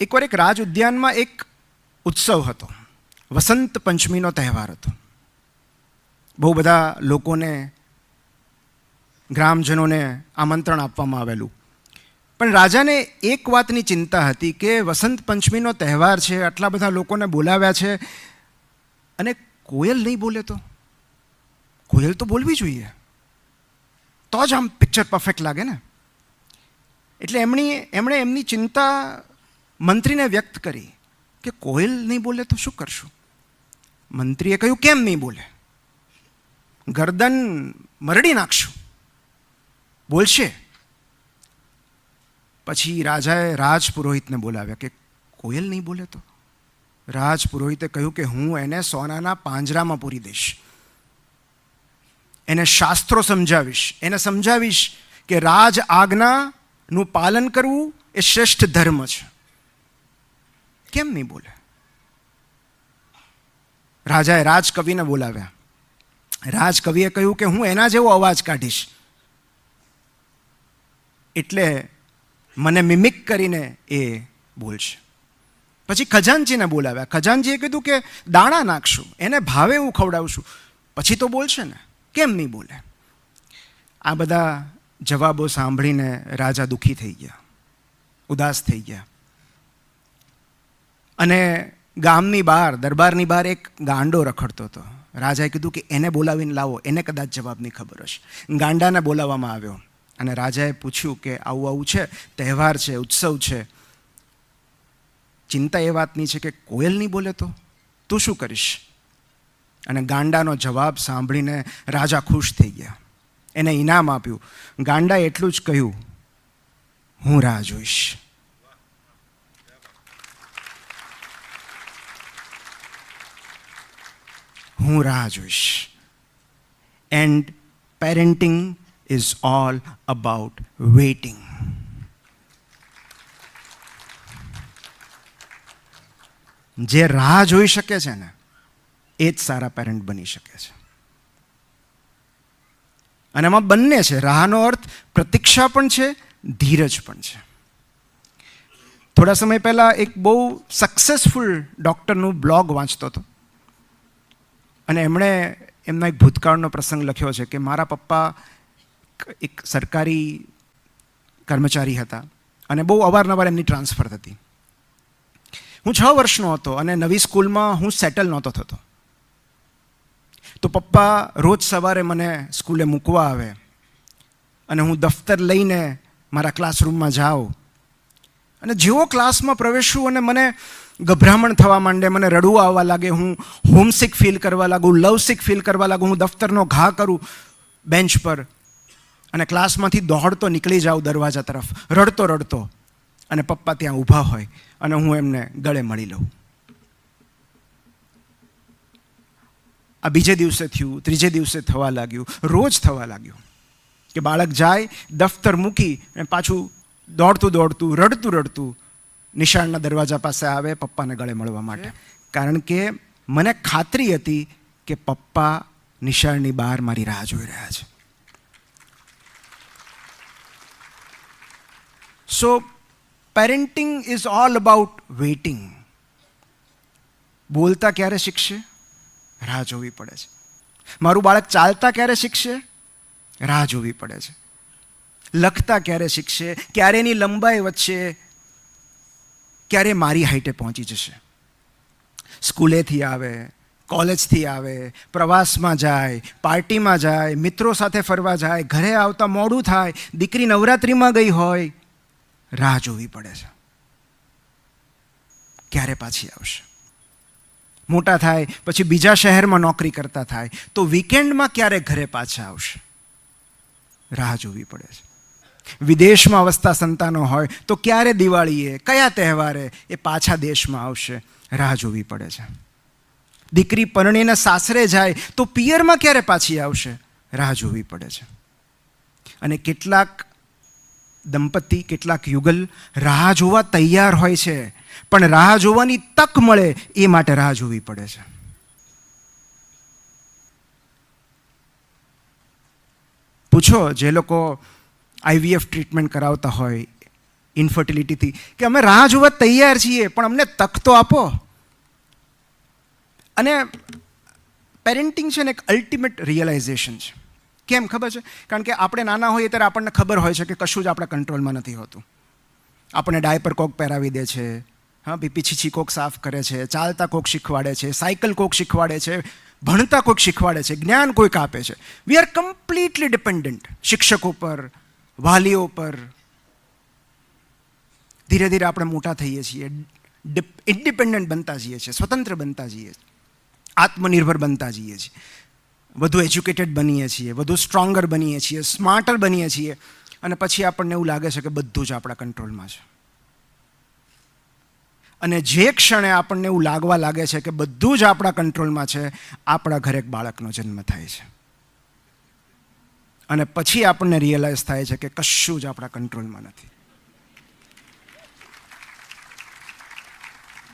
એકવાર એક રાજ ઉદ્યાનમાં એક ઉત્સવ હતો. વસંત પંચમીનો તહેવાર હતો. બહુ બધા લોકોને, ગ્રામજનોને આમંત્રણ આપવામાં આવેલું. પણ રાજાને એક વાતની ચિંતા હતી કે વસંત પંચમીનો તહેવાર છે, આટલા બધા લોકોને બોલાવ્યા છે, અને કોયલ નહીં બોલે તો? કોયલ તો બોલવી જોઈએ. તો જ આમ પિક્ચર પરફેક્ટ લાગે ને? એટલે એમની, એમણે એમની ચિંતા મંત્રીને વ્યક્ત કરી કે કોયલ નહીં બોલે તો શું કરશું? મંત્રીએ કહ્યું, કેમ નહીં બોલે? ગરદન મરડી નાખશું. બોલશે. પછી રાજાએ રાજપુરોહિતને બોલાવ્યા કે, કોયલ નહીં બોલે તો? રાજપુરોહિતે કહ્યું કે, હું એને સોનાના પાંજરામાં પૂરી દઈશ. એને શાસ્ત્રો સમજાવીશ. એને સમજાવીશ કે રાજ આજ્ઞાનું પાલન કરવું એ શ્રેષ્ઠ ધર્મ છે. કેમ નહીં બોલે? રાજાએ રાજકવિને બોલાવ્યા. રાજકવિએ કહ્યું કે હું એના જેવો અવાજ કાઢીશ. એટલે મને મિમિક કરીને એ બોલશે. પછી ખજાનજીને બોલાવ્યા. ખજાનજીએ કીધું કે દાણા નાખશું, એને ભાવે હું ખવડાવશું. પછી તો બોલશે ને, કેમ નહીં બોલે? આ બધા જવાબો સાંભળીને રાજા દુઃખી થઈ ગયા, ઉદાસ થઈ ગયા. અને ગામની બહાર, દરબારની બહાર એક ગાંડો રખડતો હતો. રાજાએ કીધું કે એને બોલાવીને લાવો, એને કદાચ જવાબની ખબર હશે. ગાંડાને બોલાવવામાં આવ્યો અને રાજાએ પૂછ્યું કે આવું આવું છે, તહેવાર છે, ઉત્સવ છે. ચિંતા એ વાતની છે કે કોયલ નહીં બોલે તો? તું શું કરીશ? અને ગાંડાનો જવાબ સાંભળીને રાજા ખુશ થઈ ગયા. એને ઇનામ આપ્યું. ગાંડાએ એટલું જ કહ્યું, હું રાહ જોઈશ. હું રાહ જોઈશ. And parenting is all about waiting જે રાહ જોઈ શકે છે ને, એ જ સારા પેરેન્ટ બની શકે છે. અને એમાં બંને છે, રાહનો અર્થ પ્રતીક્ષા પણ છે, ધીરજ પણ છે. થોડા સમય પહેલાં એક બહુ સક્સેસફુલ ડૉક્ટરનું બ્લોગ વાંચતો હતો. અને એમણે એમના એક ભૂતકાળનો પ્રસંગ લખ્યો છે કે મારા પપ્પા એક સરકારી કર્મચારી હતા અને બહુ અવારનવાર એમની ટ્રાન્સફર થતી. હું છ વર્ષનો હતો અને નવી સ્કૂલમાં હું સેટલ નહોતો થતો. તો પપ્પા રોજ સવારે મને સ્કૂલે મૂકવા આવે અને હું દફતર લઈને મારા ક્લાસરૂમમાં જાઉં. અને જેવો ક્લાસમાં પ્રવેશું અને મને ગભરામણ થવા માંડે, મને રડવું આવવા લાગે, હું હોમસિક ફીલ કરવા લાગું લવસિક ફીલ કરવા લાગું, હું દફતરનો ઘા કરું બેન્ચ પર. અને ક્લાસમાંથી દોડતો નીકળી જાઉં દરવાજા તરફ. રડતો રડતો. અને પપ્પા ત્યાં ઊભા હોય અને હું એમને ગળે મળી લઉં. આ બીજે દિવસે થયું, ત્રીજે દિવસે થવા લાગ્યું, રોજ થવા લાગ્યું કે બાળક જાય, દફતર મૂકી અને પાછું દોડતું દોડતું, રડતું રડતું નિશાળના દરવાજા પાસે આવે, પપ્પાને ગળે મળવા માટે. કારણ કે મને ખાતરી હતી કે પપ્પા નિશાળની બહાર મારી રાહ જોઈ રહ્યા છે. So parenting is all about waiting બોલતા ક્યારે શીખશે? રાહ જોવી પડે છે. મારું બાળક ચાલતા ક્યારે શીખશે? રાહ જોવી પડે છે. લખતા ક્યારે શીખશે? ક્યારે એની લંબાઈ વધશે? ક્યારે મારી હાઈટે પહોંચી જશે? સ્કૂલેથી આવે, કોલેજથી આવે, પ્રવાસમાં જાય, પાર્ટીમાં જાય, મિત્રો સાથે ફરવા જાય, ઘરે આવતા મોડું થાય, દીકરી નવરાત્રિમાં ગઈ હોય, રાહ જોવી પડે છે. ક્યારે પાછી આવશે? મોટા થાય, પછી બીજા શહેરમાં નોકરી કરતા થાય, તો વીકેન્ડમાં ક્યારે ઘરે પાછા આવશે? રાહ જોવી પડે છે. વિદેશમાં વસતા સંતાનો હોય તો ક્યારે દિવાળીએ કયા તહેવારે એ પાછા દેશમાં આવશે? રાહ જોવી પડે છે. દીકરી પરણીને સાસરે જાય તો પિયરમાં ક્યારે પાછી આવશે? રાહ જોવી પડે છે. અને કેટલાક દંપતી, કેટલાક યુગલ રાહ જોવા તૈયાર હોય છે. પણ રાહ જોવાની તક મળે એ માટે રાહ જોવી પડે છે. પૂછો જે લોકો આઈવીએફ ટ્રીટમેન્ટ કરાવતા હોય ઇન્ફર્ટિલિટીથી કે અમે રાહ જોવા તૈયાર છીએ, પણ અમને તક તો આપો. અને પેરેન્ટિંગ છે ને એક અલ્ટિમેટ રિયલાઇઝેશન છે. કેમ ખબર છે? કારણ કે આપણે નાના હોઈએ ત્યારે આપણને ખબર હોય છે કે કશું જ આપણા કંટ્રોલમાં નથી હોતું. આપણને ડાયપર કોક પહેરાવી દે છે, હા, પીપી છીછી કોક સાફ કરે છે, ચાલતા કોક શીખવાડે છે, સાયકલ કોક શીખવાડે છે, ભણતા કોઈક શીખવાડે છે, જ્ઞાન કોઈક આપે છે. વી આર કમ્પ્લીટલી ડિપેન્ડન્ટ શિક્ષકો પર વાલીઓ પર ધીરે ધીરે આપણે મોટા થઈએ છીએ. ઇન્ડિપેન્ડન્ટ બનતા જઈએ છીએ, સ્વતંત્ર બનતા જઈએ છીએ, આત્મનિર્ભર બનતા જઈએ છીએ. વધુ એજ્યુકેટેડ બનીએ છીએ, વધુ સ્ટ્રોંગર બનીએ છીએ, સ્માર્ટર બનીએ છીએ અને પછી આપણને એવું લાગે છે કે બધું જ આપણા કંટ્રોલમાં છે. અને જે ક્ષણે આપણને એવું લાગવા લાગે છે કે બધું જ આપણા કંટ્રોલમાં છે, આપણા ઘરે એક બાળકનો જન્મ થાય છે. અને પછી આપણને રિયલાઇઝ થાય છે કે કશું જ આપણા કંટ્રોલમાં નથી.